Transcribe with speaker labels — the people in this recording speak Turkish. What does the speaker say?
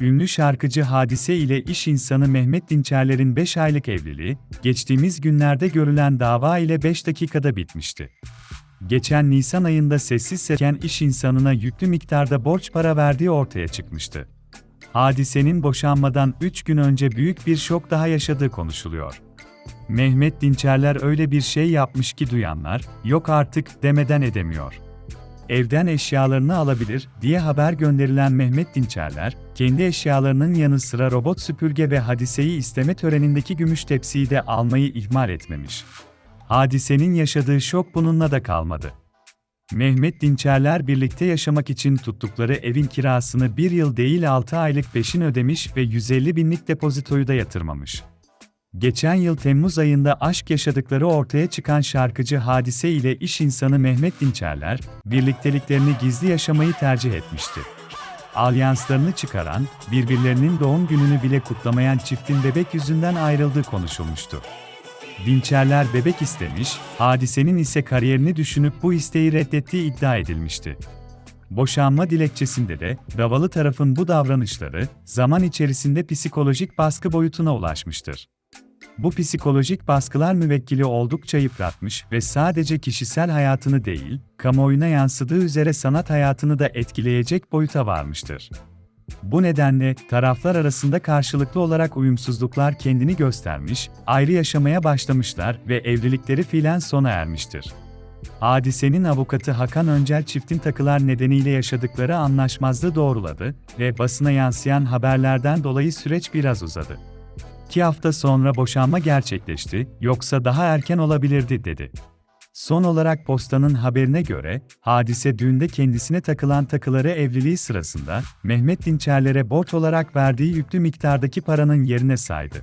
Speaker 1: Ünlü şarkıcı Hadise ile iş insanı Mehmet Dinçerler'in 5 aylık evliliği, geçtiğimiz günlerde görülen dava ile 5 dakikada bitmişti. Geçen Nisan ayında sessiz seken iş insanına yüklü miktarda borç para verdiği ortaya çıkmıştı. Hadisenin boşanmadan 3 gün önce büyük bir şok daha yaşadığı konuşuluyor. Mehmet Dinçerler öyle bir şey yapmış ki duyanlar, yok artık demeden edemiyor. Evden eşyalarını alabilir diye haber gönderilen Mehmet Dinçerler, kendi eşyalarının yanı sıra robot süpürge ve hadiseyi isteme törenindeki gümüş tepsiyi de almayı ihmal etmemiş. Hadisenin yaşadığı şok bununla da kalmadı. Mehmet Dinçerler birlikte yaşamak için tuttukları evin kirasını bir yıl değil 6 aylık peşin ödemiş ve 150 binlik depozitoyu da yatırmamış. Geçen yıl Temmuz ayında aşk yaşadıkları ortaya çıkan şarkıcı Hadise ile iş insanı Mehmet Dinçerler, birlikteliklerini gizli yaşamayı tercih etmişti. Alyanslarını çıkaran, birbirlerinin doğum gününü bile kutlamayan çiftin bebek yüzünden ayrıldığı konuşulmuştu. Dinçerler bebek istemiş, Hadise'nin ise kariyerini düşünüp bu isteği reddettiği iddia edilmişti. Boşanma dilekçesinde de, davalı tarafın bu davranışları, zaman içerisinde psikolojik baskı boyutuna ulaşmıştır. Bu psikolojik baskılar müvekkili oldukça yıpratmış ve sadece kişisel hayatını değil, kamuoyuna yansıdığı üzere sanat hayatını da etkileyecek boyuta varmıştır. Bu nedenle taraflar arasında karşılıklı olarak uyumsuzluklar kendini göstermiş, ayrı yaşamaya başlamışlar ve evlilikleri fiilen sona ermiştir. Hadisenin avukatı Hakan Öncel çiftin takılar nedeniyle yaşadıkları anlaşmazlığı doğruladı ve basına yansıyan haberlerden dolayı süreç biraz uzadı. İki hafta sonra boşanma gerçekleşti, yoksa daha erken olabilirdi dedi. Son olarak postanın haberine göre, hadise düğünde kendisine takılan takıları evliliği sırasında, Mehmet Dinçerler'e borç olarak verdiği yüklü miktardaki paranın yerine saydı.